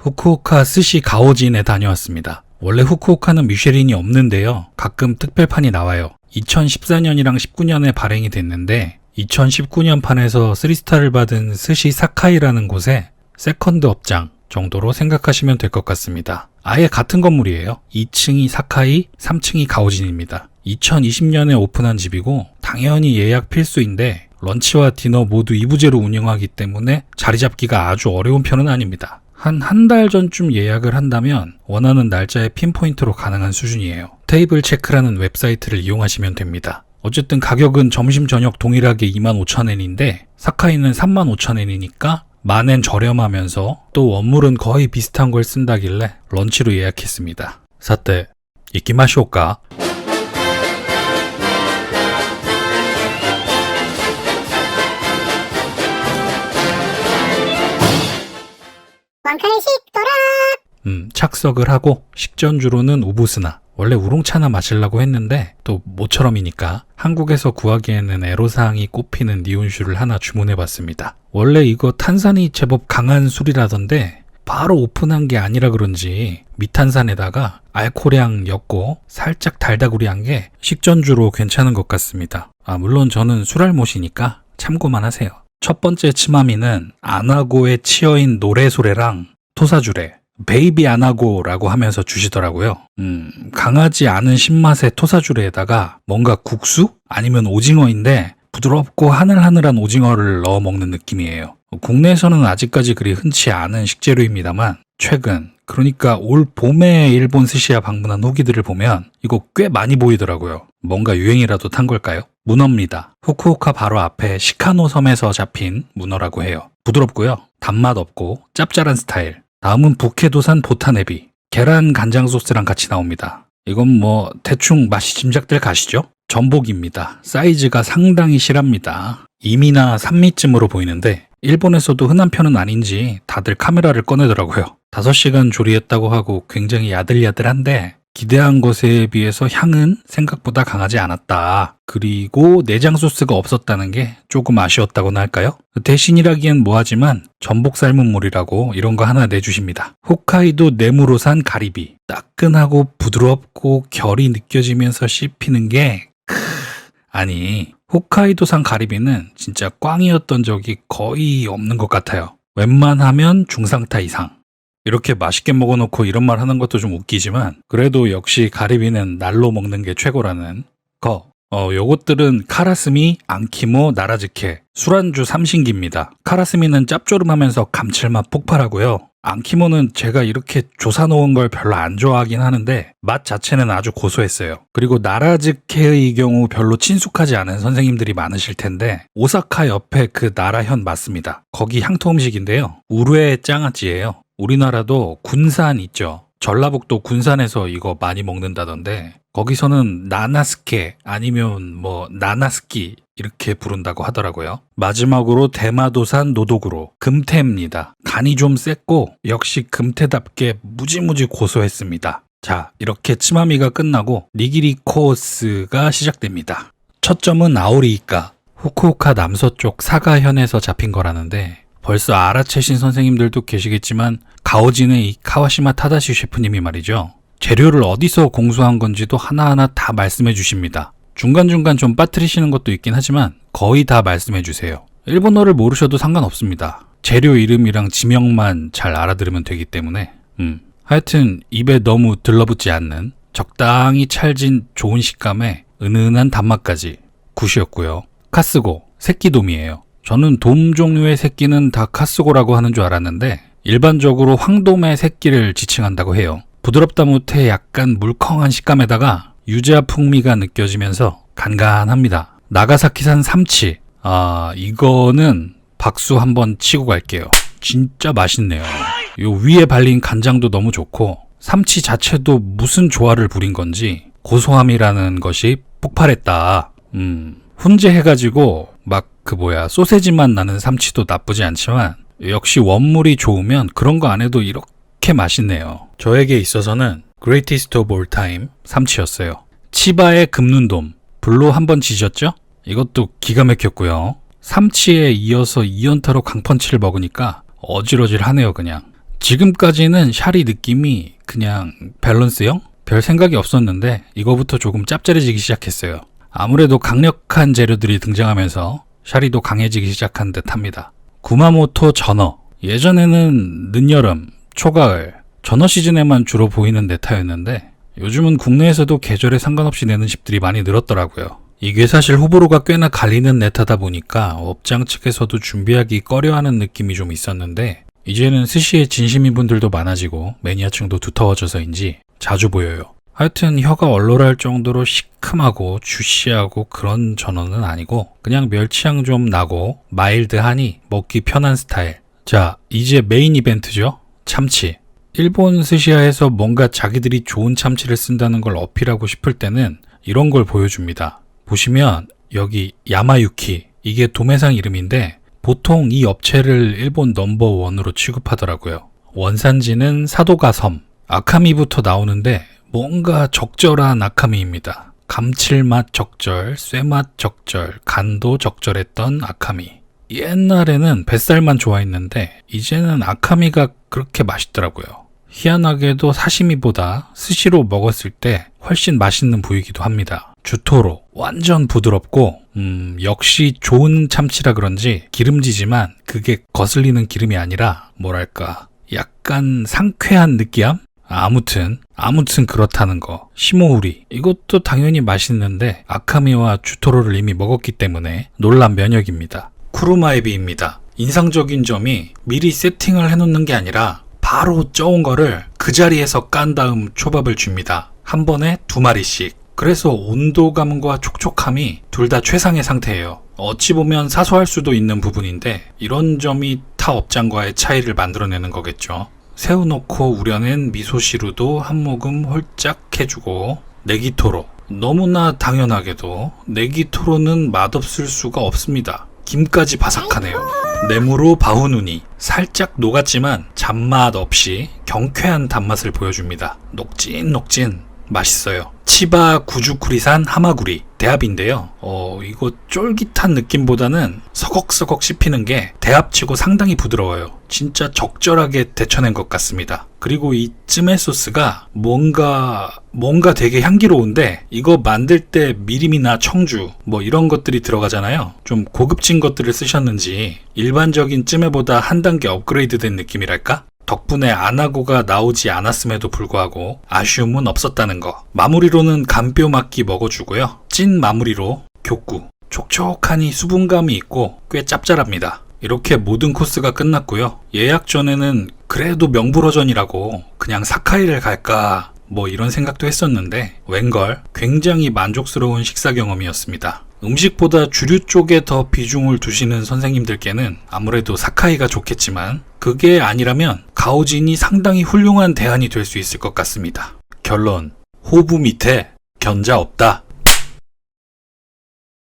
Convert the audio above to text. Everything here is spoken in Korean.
후쿠오카 스시 가오진에 다녀왔습니다. 원래 후쿠오카는 미쉐린이 없는데요. 가끔 특별판이 나와요. 2014년이랑 19년에 발행이 됐는데 2019년 판에서 3스타를 받은 스시 사카이라는 곳에 세컨드 업장 정도로 생각하시면 될 것 같습니다. 아예 같은 건물이에요. 2층이 사카이, 3층이 가오진입니다. 2020년에 오픈한 집이고 당연히 예약 필수인데 런치와 디너 모두 2부제로 운영하기 때문에 자리 잡기가 아주 어려운 편은 아닙니다. 한 한 달 전쯤 예약을 한다면 원하는 날짜에 핀포인트로 가능한 수준이에요. 테이블 체크라는 웹사이트를 이용하시면 됩니다. 어쨌든 가격은 점심 저녁 동일하게 25,000엔인데 사카이는 35,000엔이니까 만엔 저렴하면서 또 원물은 거의 비슷한 걸 쓴다길래 런치로 예약했습니다. 사때 이끼마시오까? 왕칸을 식더라. 음, 착석을 하고 식전주로는 우부스나 원래 우롱차나 마시려고 했는데 또 모처럼이니까 한국에서 구하기에는 애로사항이 꼽히는 니온슈를 하나 주문해봤습니다. 원래 이거 탄산이 제법 강한 술이라던데 바로 오픈한 게 아니라 그런지 미탄산에다가 알코올향 엮고 살짝 달다구리한 게 식전주로 괜찮은 것 같습니다. 아 물론 저는 술알못이니까 참고만 하세요. 첫 번째 치마미는 아나고의 치어인 노래소래랑 토사주래 베이비 아나고라고 하면서 주시더라고요. 음, 강하지 않은 신맛의 토사주레에다가 뭔가 국수? 아니면 오징어인데 부드럽고 하늘하늘한 오징어를 넣어 먹는 느낌이에요. 국내에서는 아직까지 그리 흔치 않은 식재료입니다만 최근 그러니까 올 봄에 일본 스시야 방문한 후기들을 보면 이거 꽤 많이 보이더라고요. 뭔가 유행이라도 탄 걸까요? 문어입니다. 후쿠오카 바로 앞에 시카노 섬에서 잡힌 문어라고 해요. 부드럽고요. 단맛 없고 짭짤한 스타일. 다음은 북해도산 보타네비. 계란 간장 소스랑 같이 나옵니다. 이건 뭐 대충 맛이 짐작될 가시죠? 전복입니다. 사이즈가 상당히 실합니다. 2미나 3미쯤으로 보이는데 일본에서도 흔한 편은 아닌지 다들 카메라를 꺼내더라고요. 5시간 조리했다고 하고 굉장히 야들야들한데 기대한 것에 비해서 향은 생각보다 강하지 않았다. 그리고 내장 소스가 없었다는 게 조금 아쉬웠다고나 할까요? 대신이라기엔 뭐하지만 전복 삶은 물이라고 이런 거 하나 내주십니다. 홋카이도 네무로 산 가리비. 따끈하고 부드럽고 결이 느껴지면서 씹히는 게 크... 아니 홋카이도산 가리비는 진짜 꽝이었던 적이 거의 없는 것 같아요. 웬만하면 중상타 이상. 이렇게 맛있게 먹어놓고 이런 말 하는 것도 좀 웃기지만 그래도 역시 가리비는 날로 먹는 게 최고라는 거. 어, 요것들은 카라스미, 안키모, 나라즈케, 술안주 삼신기입니다. 카라스미는 짭조름하면서 감칠맛 폭발하고요. 안키모는 제가 이렇게 조사 놓은 걸 별로 안 좋아하긴 하는데 맛 자체는 아주 고소했어요. 그리고 나라즈케의 경우 별로 친숙하지 않은 선생님들이 많으실 텐데 오사카 옆에 그 나라현 맞습니다. 거기 향토 음식인데요. 우루에 짱아찌예요. 우리나라도 군산 있죠. 전라북도 군산에서 이거 많이 먹는다던데 거기서는 나나스케 아니면 뭐 나나스키 이렇게 부른다고 하더라고요. 마지막으로 대마도산 노도구로 금태입니다. 간이 좀 셌고 역시 금태답게 무지무지 고소했습니다. 자 이렇게 치마미가 끝나고 니기리 코스가 시작됩니다. 첫 점은 아오리이카 후쿠오카 남서쪽 사가현에서 잡힌 거라는데 벌써 알아채신 선생님들도 계시겠지만 가오진의 이 카와시마 타다시 셰프님이 말이죠. 재료를 어디서 공수한 건지도 하나하나 다 말씀해 주십니다. 중간중간 좀 빠뜨리시는 것도 있긴 하지만 거의 다 말씀해 주세요. 일본어를 모르셔도 상관없습니다. 재료 이름이랑 지명만 잘 알아들으면 되기 때문에 음. 하여튼 입에 너무 들러붙지 않는 적당히 찰진 좋은 식감에 은은한 단맛까지 굿이었고요. 카스고 새끼돔이에요. 저는 돔 종류의 새끼는 다 카스고라고 하는 줄 알았는데 일반적으로 황돔의 새끼를 지칭한다고 해요. 부드럽다 못해 약간 물컹한 식감에다가 유자 풍미가 느껴지면서 간간합니다. 나가사키산 삼치. 아, 이거는 박수 한번 치고 갈게요. 진짜 맛있네요. 요 위에 발린 간장도 너무 좋고 삼치 자체도 무슨 조화를 부린 건지 고소함이라는 것이 폭발했다. 음, 훈제해가지고 막 그 뭐야 소세지만 나는 삼치도 나쁘지 않지만 역시 원물이 좋으면 그런 거 안 해도 이렇게 맛있네요. 저에게 있어서는 Greatest of All Time 삼치였어요. 치바의 금눈돔 불로 한번 지셨죠? 이것도 기가 막혔고요. 삼치에 이어서 2연타로 강펀치를 먹으니까 어질어질하네요 그냥. 지금까지는 샤리 느낌이 그냥 밸런스형? 별 생각이 없었는데 이거부터 조금 짭짤해지기 시작했어요. 아무래도 강력한 재료들이 등장하면서 샤리도 강해지기 시작한 듯 합니다. 구마모토 전어. 예전에는 늦여름, 초가을, 전어 시즌에만 주로 보이는 네타였는데 요즘은 국내에서도 계절에 상관없이 내는 집들이 많이 늘었더라고요. 이게 사실 호불호가 꽤나 갈리는 네타다 보니까 업장 측에서도 준비하기 꺼려하는 느낌이 좀 있었는데 이제는 스시에 진심인 분들도 많아지고 매니아층도 두터워져서인지 자주 보여요. 하여튼 혀가 얼얼할 정도로 시큼하고 주시하고 그런 전어는 아니고 그냥 멸치향 좀 나고 마일드하니 먹기 편한 스타일. 자, 이제 메인 이벤트죠. 참치. 일본 스시야에서 뭔가 자기들이 좋은 참치를 쓴다는 걸 어필하고 싶을 때는 이런 걸 보여줍니다. 보시면 여기 야마유키 이게 도매상 이름인데 보통 이 업체를 일본 넘버원으로 취급하더라고요. 원산지는 사도가 섬. 아카미부터 나오는데 뭔가 적절한 아카미입니다. 감칠맛 적절, 쇠맛 적절, 간도 적절했던 아카미. 옛날에는 뱃살만 좋아했는데 이제는 아카미가 그렇게 맛있더라고요. 희한하게도 사시미보다 스시로 먹었을 때 훨씬 맛있는 부위이기도 합니다. 주토로 완전 부드럽고 음, 역시 좋은 참치라 그런지 기름지지만 그게 거슬리는 기름이 아니라 뭐랄까 약간 상쾌한 느끼함? 아무튼 아무튼 그렇다는 거 시모우리 이것도 당연히 맛있는데 아카미와 주토로를 이미 먹었기 때문에 놀란 면역입니다. 쿠루마에비입니다. 인상적인 점이 미리 세팅을 해놓는 게 아니라 바로 쪄온 거를 그 자리에서 깐 다음 초밥을 줍니다. 한 번에 두 마리씩. 그래서 온도감과 촉촉함이 둘 다 최상의 상태예요. 어찌 보면 사소할 수도 있는 부분인데 이런 점이 타 업장과의 차이를 만들어내는 거겠죠. 넣고 우려낸 미소시루도 한 모금 홀짝 해주고 네기토로 너무나 당연하게도 네기토로는 맛없을 수가 없습니다. 김까지 바삭하네요. 네무로 바후누니 살짝 녹았지만 잔맛 없이 경쾌한 단맛을 보여줍니다. 녹진녹진 맛있어요. 치바 구주쿠리산 하마구리 대합인데요. 어 이거 쫄깃한 느낌보다는 서걱서걱 씹히는 게 대합치고 상당히 부드러워요. 진짜 적절하게 데쳐낸 것 같습니다. 그리고 이 찜의 소스가 뭔가 뭔가 되게 향기로운데 이거 만들 때 미림이나 청주 뭐 이런 것들이 들어가잖아요. 좀 고급진 것들을 쓰셨는지 일반적인 찜에보다 한 단계 업그레이드된 느낌이랄까? 덕분에 안하고가 나오지 않았음에도 불구하고 아쉬움은 없었다는 거. 마무리로는 간뼈 막기 먹어주고요. 찐 마무리로 교구. 촉촉하니 수분감이 있고 꽤 짭짤합니다. 이렇게 모든 코스가 끝났고요. 예약 전에는 그래도 명불허전이라고 그냥 사카이를 갈까 뭐 이런 생각도 했었는데 웬걸 굉장히 만족스러운 식사 경험이었습니다. 음식보다 주류 쪽에 더 비중을 두시는 선생님들께는 아무래도 사카이가 좋겠지만 그게 아니라면 가오진이 상당히 훌륭한 대안이 될 수 있을 것 같습니다. 결론 호부 밑에 견자 없다.